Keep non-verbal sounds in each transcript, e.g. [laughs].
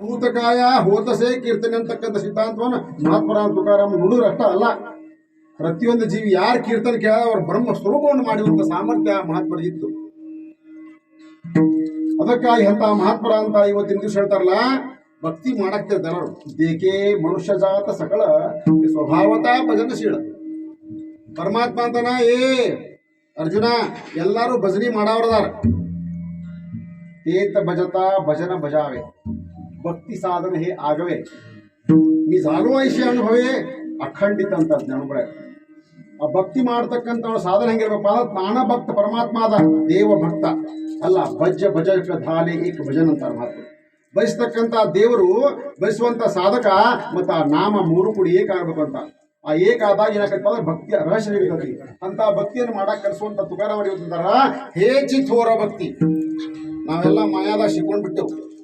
ಭೂತಕಾಯ, ಹೋತಸೆ, ಕೀರ್ತನೆ ಅಂತಕ್ಕಂಥ ಸಿದ್ಧಾಂತವನ್ನು ಮಹಾತ್ಮರಾಮ ತುಕಾರಾಮ್ ನುಡಿದ್ರಷ್ಟ ಅಲ್ಲ. ಪ್ರತಿಯೊಂದು ಜೀವಿ ಯಾರು ಕೀರ್ತನೆ ಕೇಳ ಅವ್ರ ಬ್ರಹ್ಮ ಸ್ವರೂಪವನ್ನು ಮಾಡಿರುವಂತ ಸಾಮರ್ಥ್ಯ ಮಹಾತ್ಮರಿಗಿತ್ತು ಅದಕ್ಕಾಗಿ ಅಂತ ಮಹಾತ್ಮರ ಅಂತ ಇವತ್ತಿನ ದಿವಸ ಹೇಳ್ತಾರಲ್ಲ, ಭಕ್ತಿ ಮಾಡಕ್ಕೆ ಜನರು ದೇಕೆ ಮನುಷ್ಯ ಜಾತ ಸಕಲ ಸ್ವಭಾವತ ಭಜನಶೀಲ ಪರಮಾತ್ಮ ಅಂತನ, ಏ ಅರ್ಜುನ, ಎಲ್ಲಾರು ಭಜನಿ ಮಾಡವ್ರದಾರ. ಏತ ಭಜತಾ ಭಜನ ಭಜಾವೆ. ಭಕ್ತಿ ಸಾಧನೆ ಈ ಆಗವೇ. ಈ झालो ಅನುಭವೇ ಅಖಂಡಿತ ಅಂತ ಜ್ಞಾನ ಆ ಭಕ್ತಿ ಮಾಡ್ತಕ್ಕಂಥ ಸಾಧನ ಹೆಂಗಿರ್ಬೇಕು ಅಂದ್ರೆ ತಾನ ಭಕ್ತ ಪರಮಾತ್ಮ ಆದ ದೇವ ಭಕ್ತ. ಅಲ್ಲ, ಭಜ ಭಜ ಧಾಲೆ ಏಕ ಭಜನ್ ಅಂತಾರೆ ಮಾತು. ಬಯಸ್ತಕ್ಕಂಥ ದೇವರು ಬಯಸುವಂಥ ಸಾಧಕ ಮತ್ತು ಆ ನಾಮ ಮೂರು ಕೂಡಿ ಏಕಾಗಬೇಕು ಅಂತ. ಆ ಏಕಾದಾಗ ಏನಾಗತ್ತಪ್ಪ ಅಂದ್ರೆ ಭಕ್ತಿಯ ರಹಸ್ಯ ಇರ್ತದೆ ಅಂತ ಭಕ್ತಿಯನ್ನು ಮಾಡಕ್ ಕಲಿಸುವಂತ ತುಕಾರ ಮಾಡಿ ಹೇಚಿ ಥೋರ ಭಕ್ತಿ. ನಾವೆಲ್ಲ ಮಾಯಾದ ಸಿಕ್ಕೊಂಡ್ಬಿಟ್ಟೆವು.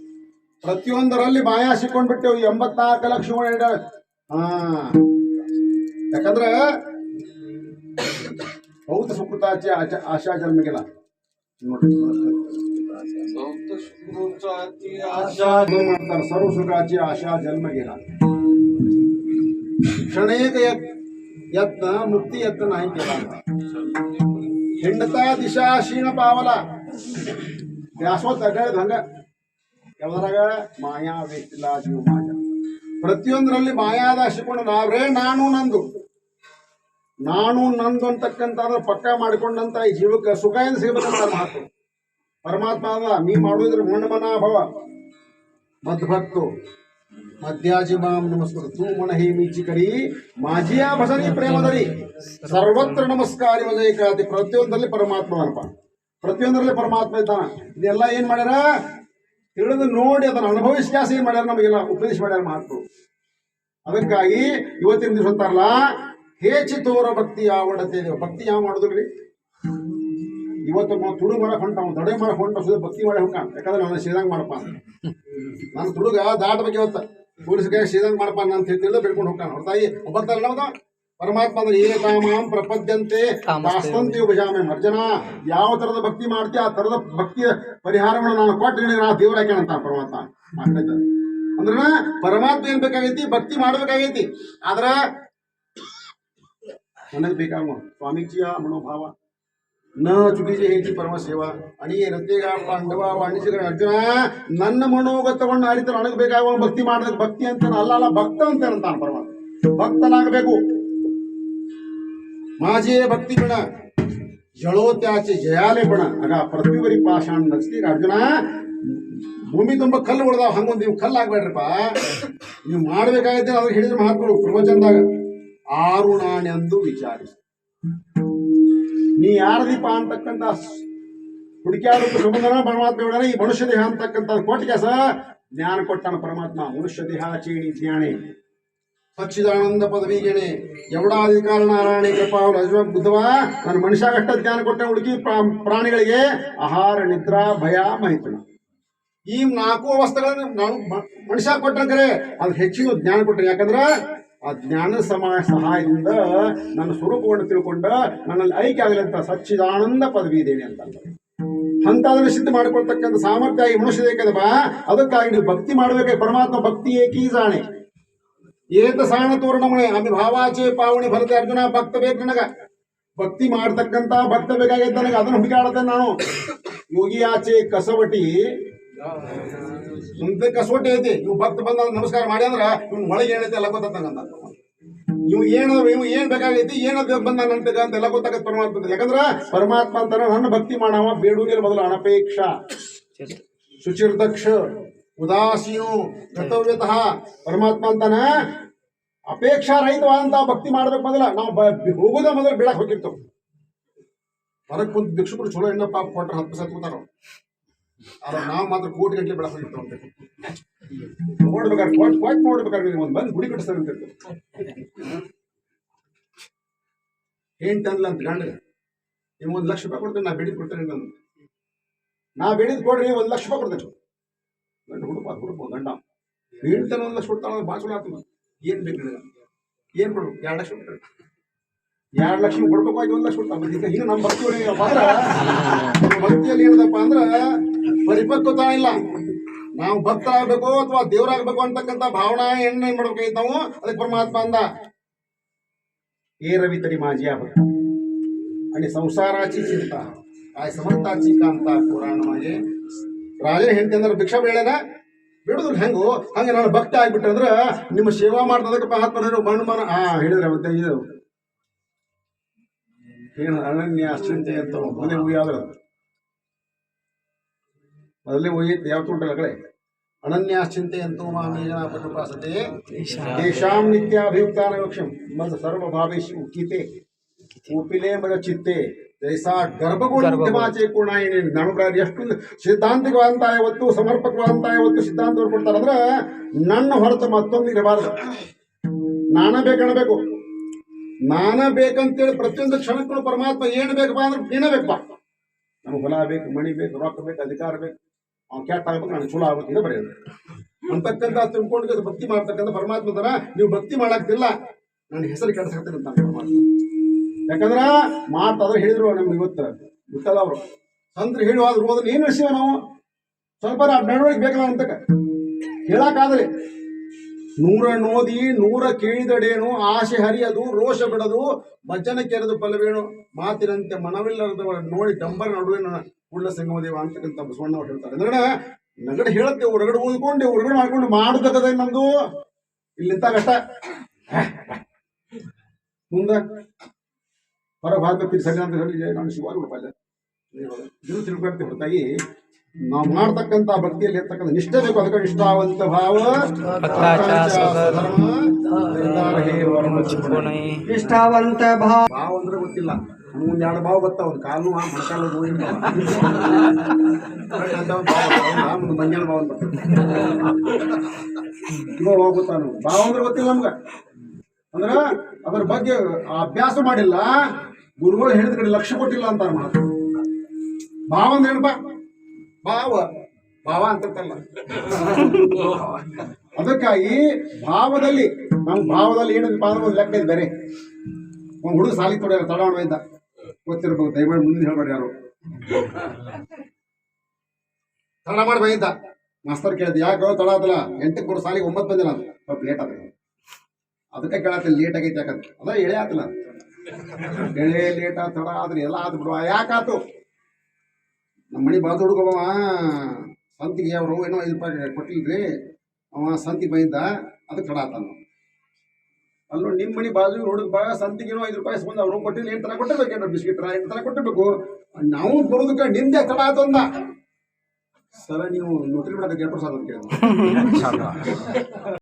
ಪ್ರತಿಯೊಂದರಲ್ಲಿ ಮಾಯಾ ಸಿಕ್ಕೊಂಡ್ಬಿಟ್ಟೆವು ಎಂಬತ್ನಾಲ್ಕು ಲಕ್ಷ ಒಳಗಡೆ. ಹಾ ಯಾಕಂದ್ರೆ ಭೌತ ಸುಕೃತಾಚೆ ಆಚ ಆಶಾ ಜನ್ಮಗೆಲ್ಲ ನೋಡ್ರಿ ಮಾಡ್ತಾರೆ ಸರ್ವ ಸುಖಾಚೆ ಆಶಾ ಜನ್ಮಗೆಲ್ಲ ಕ್ಷಣೇಕ ಯತ್ ಯತ್ನ ಮುಕ್ತಿ ಯತ್ನ ನಾಯಿ ಕೇಳ ಅಂತ ಹೆಂಡತಾ ದಿಶಾ ಕ್ಷೀಣ ಪಾವಲ ದ್ಯಾಸೋತ್ ಅಡ್ಡಾಡಿದ ಹಂಗ ಯಾವ್ದ್ರಾಗ ಮಾಯಾ ವೇತಿಲ್ಲ ಜೀವ ಮಾಯ ಪ್ರತಿಯೊಂದರಲ್ಲಿ ಮಾಯಾದ ಹಸಿಕೊಂಡು ನಾವ್ರೇ ನಾನು ನಂದು. ನಾನು ನಂದು ಅಂತಕ್ಕಂತ ಪಕ್ಕ ಮಾಡಿಕೊಂಡಂತ ಈ ಜೀವಕ್ಕೆ ಸುಖ ಏನು ಸಿಗಬೇಕಂತ ಮಾತು ಪರಮಾತ್ಮ ಅದ ನೀ ಮಾಡುವುದ್ರ ಮನ ಭವ ಮದ್ಭಕ್ತು ಮಧ್ಯಾಜಿ ಮಾಂ ನಮಸ್ಕಾರ ತೂ ಮನ ಹೇ ಮೀಚಿ ಕರಿ, ಮಾಜಿಯಾ ಭಸನಿ ಪ್ರೇಮದರಿ. ಸರ್ವತ್ರ ನಮಸ್ಕಾರಿ ಪ್ರತಿಯೊಂದರಲ್ಲಿ ಪರಮಾತ್ಮ ಅನಪ್ಪ ಪ್ರತಿಯೊಂದರಲ್ಲಿ ಪರಮಾತ್ಮ ಇದ್ದಾನ. ಇದೆಲ್ಲ ಏನ್ ಮಾಡ್ಯಾರ? ತಿಳಿದು ನೋಡಿ ಅದನ್ನು ಅನುಭವಿಸ್ಯಾಸ ಏನ್ ಮಾಡ್ಯಾರ ನಮಗೆಲ್ಲ ಉಪದೇಶ ಮಾಡ್ಯಾರ ಮಾತು ಅದಕ್ಕಾಗಿ ಇವತ್ತಿನ ದಿವಸ ಅಂತಾರಲ್ಲ, ಹೇಚಿ ತೋರ ಭಕ್ತಿ ಆವಡತೆ ಭಕ್ತಿ ಯಾವ ಮಾಡುದಿಲ್ರಿ? ಇವತ್ತು ತುಡು ಮಾಡಕ್ ಹೊಂಟ ಅವ್ನು ದಡೆ ಮಾಡಕ್ ಹೊಂಟ ಸುದ ಭಕ್ತಿ ಮಾಡಿ ಹೊಂಟ ಯಾಕಂದ್ರೆ ನಾನು ಸೀದಂಗ್ ಮಾಡಪ್ಪ ನನ್ನ ನಾನು ತುಡುಗ ದಾಟ ಬಗ್ಗೆ ಪೊಲೀಸ್ ಪೊಲೀಸ್ಗೆ ಸೀದಂಗ್ ಮಾಡಪ್ಪ ಅಂತ ಬಿಡ್ಕೊಂಡು ಬೆಳ್ಕೊಂಡು ಹೊರತಾಯಿ ಒಬ್ಬತ್ತಲ್ಲ ನಾವು ಪರಮಾತ್ಮ ಅಂದ್ರೆ ಏ ಕಾಮಾಂ ಪ್ರಪದ್ಯಂತೆ ವಾಸ್ತಂತಿಯು ಭಜಾಮೆ ಅರ್ಜುನ ಯಾವ ತರದ ಭಕ್ತಿ ಮಾಡ್ತೀಯ ಆ ತರದ ಭಕ್ತಿಯ ಪರಿಹಾರವನ್ನು ನಾನು ಕೊಟ್ಟು ನಾನು ದೇವ್ರ ಹಾಕ್ಯಾನಂತ ಪರಮಾತ್ಮ. ಅಂದ್ರ ಪರಮಾತ್ಮ ಏನ್ ಬೇಕಾಗೈತಿ? ಭಕ್ತಿ ಮಾಡ್ಬೇಕಾಗೈತಿ. ಆದ್ರ ನನಗೆ ಬೇಕಾಗ ಸ್ವಾಮೀಜಿಯ ಮನೋಭಾವ. ನ ಚುಕಿಜೆ ಹೇತಿ ಪರಮ ಸೇವಾ. ಅಣಿ ರತ್ತೆಗ ಪಾಂಡವ ವಾಣಿಜ್ಯ ಅರ್ಜುನ. ನನ್ನ ಮನೋಗತವನ್ನು ಅರಿತ ನನಗೆ ಬೇಕಾಗುವ ಭಕ್ತಿ ಮಾಡೋದಕ್ಕೆ ಭಕ್ತಿ ಅಂತ ಅಲ್ಲ ಅಲ್ಲ ಭಕ್ತ ಅಂತ ಅಂತಾನ ಪರಮಾತ್ಮ. ಭಕ್ತನಾಗಬೇಕು. ಮಾಜೇ ಭಕ್ತಿ ಬಣ. ಜಳೋತ್ಯಾಚೆ ಜಯಾಲೆ ಬಣ. ಆಗ ಪ್ರತಿವರಿ ಪಾಷಾಣ ನಚ್ತೀರ ಅರ್ಜುನ ಭೂಮಿ ತುಂಬ ಕಲ್ಲು ಹೊಡೆದಾವ. ಹಂಗೊಂದು ನೀವು ಕಲ್ಲು ಆಗ್ಬೇಡ್ರಪ್ಪ ನೀವು ಮಾಡ್ಬೇಕಾಗಿದ್ದೆ ಅದ್ರ ಹಿಡಿದ್ರೆ ಮಹಾತ್ಮರು. ಪ್ರವಚನದಾಗ ಆರುಣಾನೆಂದು ವಿಚಾರಿಸಿ. ನೀ ಯಾರದೀಪ ಅಂತಕ್ಕಂಥ ಹುಡುಕ್ಯಾರು ಸಂಬಂಧನ ಪರಮಾತ್ಮ ಹೇಳ್ಯಾನ ಈ ಮನುಷ್ಯ ದೇಹ ಅಂತಕ್ಕಂಥ ಕೊಟ್ಟ ಕೆಲಸ ಜ್ಞಾನ ಕೊಟ್ಟಾನ ಪರಮಾತ್ಮ. ಮನುಷ್ಯ ದೇಹ ಚೇಣಿ ಜ್ಞಾನೇ ಸಚ್ಚಿದಾನಂದ ಪದವಿಗೆನೆ ಎವಡಾದಿ ಕಾರಣ ನಾರಾಯಣ ಕೃಪಾ ಅಜ್ವ ಬುದ್ಧವ, ನಾನು ಮನುಷ್ಯಾಗಷ್ಟ ಜ್ಞಾನ ಕೊಟ್ಟ ಹುಡುಕಿ ಪ್ರಾ- ಪ್ರಾಣಿಗಳಿಗೆ ಆಹಾರ, ನಿದ್ರಾ, ಭಯ, ಮೈಥುನ. ಈ ನಾಲ್ಕು ಅವಸ್ಥೆಗಳನ್ನು ನಾವು ಮ- ಮನುಷ್ಯ ಕೊಟ್ಟರೆ ಅದು ಹೆಚ್ಚಿನ ಜ್ಞಾನ ಕೊಟ್ಟರೆ. ಯಾಕಂದ್ರೆ, ಆ ಜ್ಞಾನ ಸಮಯ ಸಹಾಯದಿಂದ ನನ್ನ ಸ್ವರೂಪವನ್ನು ತಿಳ್ಕೊಂಡ ನನ್ನಲ್ಲಿ ಐಕ್ಯ ಆಗಲಿ ಅಂತ ಸಚ್ಚಿದಾನಂದ ಪದವಿ ಇದ್ದೇನೆ ಅಂತ ಅಂತ ಅದನ್ನು ಸಿದ್ಧ ಮಾಡಿಕೊಳ್ತಕ್ಕಂಥ ಸಾಮರ್ಥ್ಯ ಈ ಮನುಷ್ಯ ಅದಕ್ಕಾಗಿ ನೀವು ಭಕ್ತಿ ಮಾಡಬೇಕಾಗಿ ಪರಮಾತ್ಮ ಭಕ್ತಿ ಏಕೀ ಜಾಣೆ ಏತ ಸಾಣ ತೋರಣಮಣೆ ಅಮಿ ಭಾವಾಚೆ ಪಾವಣಿ ಭರತೆ ಅರ್ಜುನ ಭಕ್ತ ಬೇಕು ನನಗ. ಭಕ್ತಿ ಮಾಡ್ತಕ್ಕಂತ ಭಕ್ತ ಬೇಕಾಗಿದ್ದ ನನಗೆ ಅದನ್ನು ಹುಡುಕಾಡತ್ತೆ ನಾನು. ಯೋಗಿ ಆಚೆ ಕಸವಟಿ. ಮುಂದೆ ಕಸವಟಿ ಐತಿ. ನೀವು ಭಕ್ತ ಬಂದ ನಮಸ್ಕಾರ ಮಾಡಿ ಅಂದ್ರ ಇವ್ನ ಒಳಗೆ ಏನೈತೆ ಎಲ್ಲ ಗೊತ್ತಂತ ನೀವು ಏನು ಇವ್ ಏನ್ ಬೇಕಾಗೈತಿ ಏನದ ಬಂದ ನಂತಗ ಅಂತ ಎಲ್ಲ ಗೊತ್ತಾಗತ್ತೆ ಪರಮಾತ್ಮ ಯಾಕಂದ್ರ ಪರಮಾತ್ಮ ಅಂತಾರ ನನ್ನ ಭಕ್ತಿ ಮಾಡವ ಬೇಡುವುದಿಲ್ಲ ಮೊದಲು ಅನಪೇಕ್ಷ. ಶುಚಿರ್ದಕ್ಷ ಉದಾಸೀನು ಕರ್ತವ್ಯತಃ ಪರಮಾತ್ಮ ಅಂತಾನ ಅಪೇಕ್ಷಾ ರಹಿತವಾದಂತಹ ಭಕ್ತಿ ಮಾಡ್ಬೇಕು ಮೊದಲ. ನಾವು ಹೋಗೋದ ಮೊದಲು ಬೀಳಕ್ ಹೋಗಿರ್ತೇವೆ ಹೊರಗೆ ಕುಂತ ಭಿಕ್ಷುಕರು ಚಲೋ ಎಣ್ಣಪ್ಪ ಪಾಪ ಕೊಟ್ರೆ ಹತ್ತು ಪೈಸೆ ಕೂತಾರ ಆದ್ರೆ ನಾವು ಮಾತ್ರ ಕೋಟಿ ಗಂಟೆ ಬೆಳಕ್ ಹೋಗಿರ್ತೇವೆ ನೋಡ್ಬೇಕಾದ್ರೆ ನೀವು ಒಂದು ಬಂದು ಗುಡಿ ಕಟ್ಟಿಸ್ತಾರೆ ಅಂತ ಏನ್ ತಂದ್ಲ ಅಂತ ಗಂಡ. ನೀವು ಒಂದು ಲಕ್ಷ ರೂಪಾಯಿ ಕೊಡ್ತೇನೆ ನಾ ಬೇಡಿದ್ ಕೊಡ್ತೇನೆ ನಾನು ನಾ ಬೇಡಿದ್ ಕೊಡ್ರಿ ಒಂದು ಲಕ್ಷ ರೂಪಾಯಿ ಕೊಡ್ತೇನೆ ಗಂಡ ಹುಡುಪ ಹುಡುಪ ಗಂಡ ಹೇಳ್ತಾನೆ ಒಂದು ಲಕ್ಷ ಕೊಡ್ತಾನೆ ಭಾಳ ಚಲೋ ಆಗ್ತದೆ ಏನ್ ಬೇಕು ನಿನಗೆ ಏನ್ ಕೊಡ್ಬೇಕು ಎರಡು ಲಕ್ಷ ಕೊಡ್ತಾರೆ ಎರಡು ಲಕ್ಷ ಕೊಡ್ಬೇಕಾಗಿ ಒಂದು ಲಕ್ಷ ಕೊಡ್ತಾನೆ ಈಗ ಹಿಂಗೆ ನಮ್ಮ ಭಕ್ತಿ ಅಂದ್ರೆ ಭಕ್ತಿಯಲ್ಲಿ ಏನದಪ್ಪ ಅಂದ್ರೆ ಪರಿಪಕ್ವತಾ ಇಲ್ಲ ನಾವು ಭಕ್ತರಾಗಬೇಕು ಅಥವಾ ದೇವರಾಗಬೇಕು ಅಂತಕ್ಕಂಥ ಭಾವನಾ ಎಣ್ಣೆ ಏನ್ ಮಾಡ್ಬೇಕಾಗಿತ್ತು ನಾವು ಅದಕ್ಕೆ ಪರಮಾತ್ಮ ಅಂದ ए रवी तरी माझी भक्त आणि संसाराची चिंता काय समर्थाची कांता पुराण माझे ರಾಜನ ಹೆಂಡತಿ ಅಂದ್ರೆ ಭಿಕ್ಷಾ ಬೇಳೆನ ಬಿಡುದ್ರು ಹೆಂಗು? ಹಂಗೆ ನಾನು ಭಕ್ತ ಆಗ್ಬಿಟ್ಟೆ ಅಂದ್ರೆ ನಿಮ್ಮ ಸೇವಾ ಮಾಡ್ತದಕ್ಕೆ ಮಹಾತ್ಮರು ಮಣ್ಣು ಮನ ಹಾ ಹೇಳಿದ್ರೆ ಅವತ್ತೆ ಇದು. ಏನು ಅನನ್ಯ ಅಶ್ಚಿಂತೆ ಅಂತ ಮೊದಲೇ ಉಯ್ಯಾದ್ರ ಮೊದಲೇ ಉಯ್ಯೈತೆ ಯಾವ ತುಂಟಲ್ಲ ಕಡೆ? ಅನನ್ಯ ಅಶ್ಚಿಂತೆ ಅಂತೂ ಮಾಮೇಜನ ಪಶುಪಾಸತೆ ದೇಶಾಂ ನಿತ್ಯಾಭಿಯುಕ್ತಾನ ವಕ್ಷಂ ಸರ್ವ ಸರ್ವಭಾವೇಶಿ ಉಕ್ಕಿತೆ ಉಪಿಲೇ ಮರ ಚಿತ್ತೆ. ಜೈಸಾ ಗರ್ಭಗುಣ ಕೂಡ ಏನೇನು? ನಮ್ಗೆ ಎಷ್ಟು ಸಿದ್ಧಾಂತಿಕವಾದಂತ ಇವತ್ತು ಸಮರ್ಪಕವಾದಂಥ ಇವತ್ತು ಸಿದ್ಧಾಂತವ್ರು ನನ್ನ ಹೊರತು ಮತ್ತೊಂದು ಇರಬಾರ್ದು. ನಾನ ಬೇಕಣಬೇಕು ನಾನ ಬೇಕಂತೇಳಿ ಪ್ರತಿಯೊಂದು ಕ್ಷಣಕ್ಕೂ ಪರಮಾತ್ಮ ಏನು ಬೇಕಪ್ಪ ಅಂದ್ರೆ ನೀನೇ ಬೇಕಪ್ಪ ನಮ್ಗೆ ಹೊಲ ಬೇಕು ಮಣಿ ಬೇಕು ರೊಕ್ಕ ಬೇಕು ಅಧಿಕಾರ ಬೇಕು. ಅವ್ನು ಕೆಟ್ಟ ಆಗ್ಬೇಕು ನಾನು ಚಲೋ ಆಗ್ಬೇಕು ಇದು ಬರೆಯೋದು. ಅಂತಕ್ಕಂಥ ತಿಳ್ಕೊಂಡು ಅದು ಭಕ್ತಿ ಮಾಡ್ತಕ್ಕಂಥ ಪರಮಾತ್ಮ ನೀವು ಭಕ್ತಿ ಮಾಡಾಕ್ತಿಲ್ಲ. ನನ್ನ ಹೆಸರು ಕೆಡಿಸ್ಕೊತೀನಿ ಅಂತ ಪರಮಾತ್ಮ. ಯಾಕಂದ್ರ ಮಾತಾದ್ರೆ ಹೇಳಿದ್ರು ನಮ್ಗೆ ಇವತ್ತು ಗೊತ್ತಲ್ಲ ಅವರು. ಸಂತರು ಹೇಳುವಾದ್ರು ಹೋದ್ರೆ ಏನು ವಿಷಯ ನಾವು? ಸ್ವಲ್ಪ ನಡವಳಿಕೆ ಬೇಕಲ್ಲ ಅಂತಕ. ಹೇಳಕ್ಕಾದ್ರೆ ನೂರ ನೋದಿ, ನೂರ ಕೇಳಿದಡೇನು, ಆಸೆ ಹರಿಯದು, ರೋಷ ಬಿಡದು, ಭಜನ ಕೆರೆದು ಫಲವೇನು ಮಾತಿನಂತೆ ಮನವಿಲ್ಲದವರ ನೋಡಿ ಡಂಬರ್ ನಡುವೆ ಕುಳ್ಳ ಸಂಗಮದೇವ ಅಂತಕ್ಕಂಥ ಬಸವಣ್ಣ ಅವ್ರು ಹೇಳ್ತಾರೆ. ಅಂದ್ರೆ ನಗಡೆ ಹೇಳುತ್ತೆ, ಹೊರಗಡೆ ಓದ್ಕೊಂಡು ಹೊರಗಡೆ ಮಾಡ್ಕೊಂಡು ಮಾಡ್ತಕ್ಕದ ನಮ್ದು? ಇಲ್ಲಿಂತ ಕಷ್ಟ ಮುಂದೆ ಹೊರಗೆ ಭಾಗದ ಅಂತ ಹೇಳಿ ನಾನು ಶಿವಾರು ರೂಪಾಯಿ ಇದು ತಿಳ್ಕೊಳ್ತೀವಿ ಹೊರತಾಗಿ ನಾವು ಮಾಡ್ತಕ್ಕಂಥ ಭಕ್ತಿಯಲ್ಲಿ ಇರ್ತಕ್ಕಂಥ ನಿಷ್ಠೆ ಬೇಕು ಅದಕ್ಕೆ ನಿಷ್ಠಾವಂತ ಭಾವ. ನಿಷ್ಠಾವಂತ ಭಾವ. ಭಾವ ಅಂದ್ರೆ ಗೊತ್ತಿಲ್ಲ. ನಮ್ಗೆ ಒಂದ್ ಎರಡು ಭಾವ ಗೊತ್ತ ಒಂದು ಕಾಲು ಮೊಣಕಾಲು ಗೋವಿನ ಭಾವ. ಒಂದು ಮಂಜಾನ ಭಾವ ಅಂತ ಗೊತ್ತಿಲ್ಲ ನಮ್ಗೆ. ಅಂದ್ರ ಅದ್ರ ಬಗ್ಗೆ ಅಭ್ಯಾಸ ಮಾಡಿಲ್ಲ. ಗುರುಗಳು ಹೇಳಿದ ಕಡೆ ಲಕ್ಷ್ಯ ಕೊಟ್ಟಿಲ್ಲ ಅಂತ ಮಾತು ಭಾವ ಅಂದ್ರೆ ಏನಪ್ಪ? ಭಾವ. ಭಾವ ಅಂತಲ್ಲ ಅದಕ್ಕಾಗಿ ಭಾವದಲ್ಲಿ ನಮ್ಮ ಭಾವದಲ್ಲಿ ಏನಪ್ಪ ಅಂದ್ರೆ ಒಂದು ಲೆಕ್ಕ ಇದೆ ಬೇರೆ. ಒಂದು ಹುಡುಗ ಸಾಲಿ ತೊಡ, ತಡ ಇದ್ದ ಗೊತ್ತಿರ್ಬೇಕು ದಯಮಾಡಿ ಮುಂದೆ ಹೇಳ್ಬೇಡಿ ಯಾರು. ತಡ ಮಾಡಿ ಬೈದ ಮಾಸ್ತರ್ ಕೇಳಿದ, ಯಾಕೆ ತಡ ಆದಲ್ಲ ಎಂಟಕ್ಕೆ ಕೊಡೋ ಸಾಲಿಗೆ ಒಂಬತ್ತು ಬಂದಿಲ್ಲ ಸ್ವಲ್ಪ ಲೇಟ್ ಆದ ಅದಕ್ಕೆ ಕೇಳತ್ತೆ ಲೇಟ್ ಆಗೈತೆ ಯಾಕಂತ. ಅದ ಎಳೆ ಆತಲ್ಲ. ಎಳೆ ಲೇಟ್ ಆತ ತಡ ಆದ್ರೆ ಎಲ್ಲ ಆದ್ ಬಿಡುವ ಯಾಕಾತು? ನಮ್ಮ ಮನೆ ಬಾಜು ಹುಡುಗವ ಸಂತಿಗೆ ಅವರು ಏನೋ ಐದು ರೂಪಾಯಿ ಕೊಟ್ಟಿಲ್ರಿ. ಅವ ಸಂತಿ ಬೈದ ಅದಕ್ಕೆ ತಡ ಆತ ಅಲ್ಲೂ ನಿಮ್ಮ ಮನೆ ಬಾಜು ಹುಡುಗ ಬಾ ಸಂತಿಗೆ ಏನೋ ಐದು ರೂಪಾಯಿ ಬಂದು ಅವ್ರು ಕೊಟ್ಟಿಲ್ಲ, ಎಂಟು ತರ ಕೊಟ್ಟಿರ್ಬೇಕೇನೋ ಬಿಸ್ಕಿಟ್ ಎಂಟು ತರ ಕೊಟ್ಟಬೇಕು ನಾವು ಬರೋದಕ್ಕೆ ನಿಂದೆ ತಡ ಆತಂದ ಸರ, ನೀವು ನೋಟ್ರಿ ಮಾಡೋದಕ್ಕೆ ಎಷ್ಟು ಸಾವಿರ ಕೇಳಿದ್ರು [laughs]